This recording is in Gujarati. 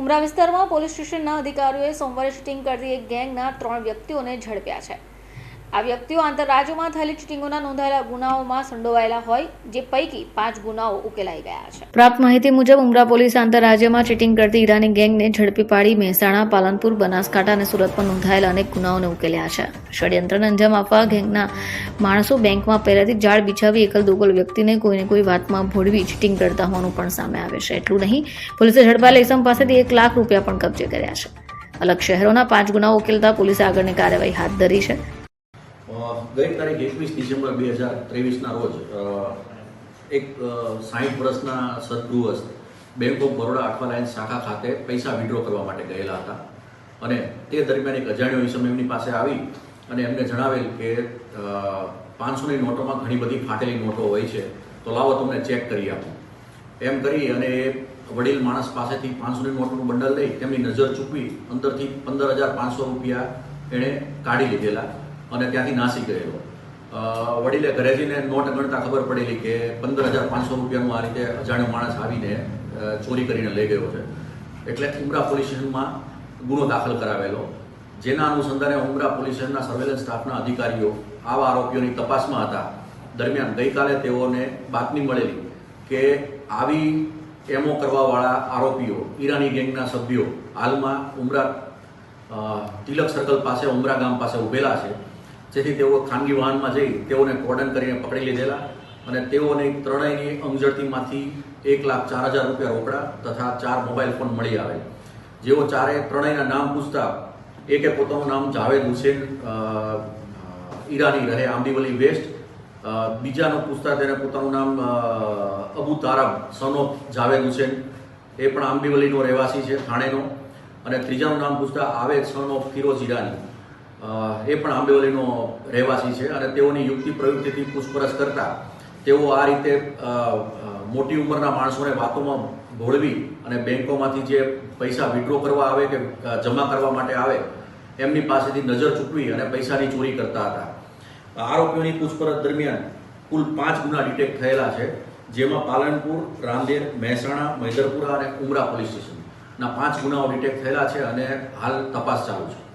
ઉમરા વિસ્તારમાં પોલીસ સ્ટેશનના અધિકારીઓએ સોમવારે શૂટિંગ કરતી એક ગેંગના ત્રણ વ્યક્તિઓને ઝડપ્યા છે. આ વ્યક્તિઓ આંતરરાજ્યોમાં થયેલી ચીટિંગોના નોંધાયેલા ગુનાઓમાં સંડોવાયેલા હોય, જે પૈકી પાંચ ગુનાઓ ઉકેલાઈ ગયા છે. પ્રાપ્ત માહિતી મુજબ, ઉમરા પોલીસ આંતરરાજ્યમાં ચીટિંગ કરતી ઈરાની ગેંગને ઝડપી પાડી મહેસાણા, પાલનપુર, બનાસકાંઠા અને સુરતમાં નોંધાયેલા અનેક ગુનાઓને ઉકેલ્યા છે. ષડયંત્રને અંજામ આપવા ગેંગના માણસો બેંકમાં પહેલાથી જાળ બિછાવી એકલ દોકલ વ્યક્તિને કોઈને કોઈ વાતમાં ભોળવી ચીટિંગ કરતા હોવાનું પણ સામે આવે છે. એટલું નહીં, પોલીસે ઝડપાયેલા ઇસમ પાસેથી એક લાખ રૂપિયા પણ કબજે કર્યા છે. અલગ શહેરોના પાંચ ગુનાઓ ઉકેલતા પોલીસે આગળની કાર્યવાહી હાથ ધરી છે. ગઈ તારીખ એકવીસ ડિસેમ્બર બે હજાર ત્રેવીસના રોજ એક સાહીઠ વર્ષના સદગૃહસ્થ bank of Baroda Athwa line શાખા ખાતે પૈસા વિડ્રો કરવા માટે ગયેલા હતા. અને તે દરમિયાન એક અજાણ્યો ઈસમ એમની પાસે આવી અને એમને જણાવેલ કે પાંચસોની નોટોમાં ઘણી બધી ફાટેલી નોટો હોય છે, તો લાવો તમને ચેક કરી આપું. એમ કરી અને વડીલ માણસ પાસેથી પાંચસોની નોટનું બંડલ લઈ તેમની નજર ચૂકવી અંદરથી પંદર હજાર પાંચસો રૂપિયા એણે કાઢી લીધેલા. અને ત્યાંથી નાસી ગયેલો. વડીલે ઘરે જઈને નોટ ગણતા ખબર પડેલી કે પંદર હજાર પાંચસો રૂપિયાનું આ રીતે અજાણ્યો માણસ આવીને ચોરી કરીને લઈ ગયો છે. એટલે ઉમરા પોલીસ સ્ટેશનમાં ગુનો દાખલ કરાવેલો. જેના અનુસંધાને ઉમરા પોલીસ સ્ટેશનના સર્વેલન્સ સ્ટાફના અધિકારીઓ આવા આરોપીઓની તપાસમાં હતા. દરમિયાન ગઈકાલે તેઓને બાતમી મળેલી કે આવી એમો કરવાવાળા આરોપીઓ, ઈરાની ગેંગના સભ્યો હાલમાં ઉમરા તિલક સર્કલ પાસે, ઉમરા ગામ પાસે ઉભેલા છે. જેથી તેઓ ખાનગી વાહનમાં જઈ તેઓને કોર્ડન કરીને પકડી લીધેલા અને તેઓને ત્રણેયની અંગઝડતીમાંથી એક લાખ ચાર હજાર રૂપિયા રોકડા તથા ચાર મોબાઈલ ફોન મળી આવે. જેઓ ચારે ત્રણેયના નામ પૂછતા, એકે પોતાનું નામ જાવેદ હુસેન ઈરાની રહે, આંબીવલી વેસ્ટ. બીજાનું પૂછતા તેને પોતાનું નામ અબુ તારાબ સન ઓફ જાવેદ હુસેન. એ પણ આંબીવલીનો રહેવાસી છે, થાણેનો. અને ત્રીજાનું નામ પૂછતા આવે સન ઓફ ફિરોઝ ઈરાની. એ પણ આંબેવલીનો રહેવાસી છે અને તેઓની યુક્તિ પ્રયુક્તિથી પૂછપરછ કરતા તેઓ આ રીતે મોટી ઉંમરના માણસોને વાતોમાં ભોળવી અને બેંકોમાંથી જે પૈસા વિડ્રો કરવા આવે કે જમા કરવા માટે આવે, એમની પાસેથી નજર ચૂકવી અને પૈસાની ચોરી કરતા હતા. આરોપીઓની પૂછપરછ દરમિયાન કુલ પાંચ ગુના ડિટેક્ટ થયેલા છે, જેમાં પાલનપુર, રાંદેર, મહેસાણા, મૈદરપુરા અને ઉમરા પોલીસ સ્ટેશનના પાંચ ગુનાઓ ડિટેક્ટ થયેલા છે અને હાલ તપાસ ચાલુ છે.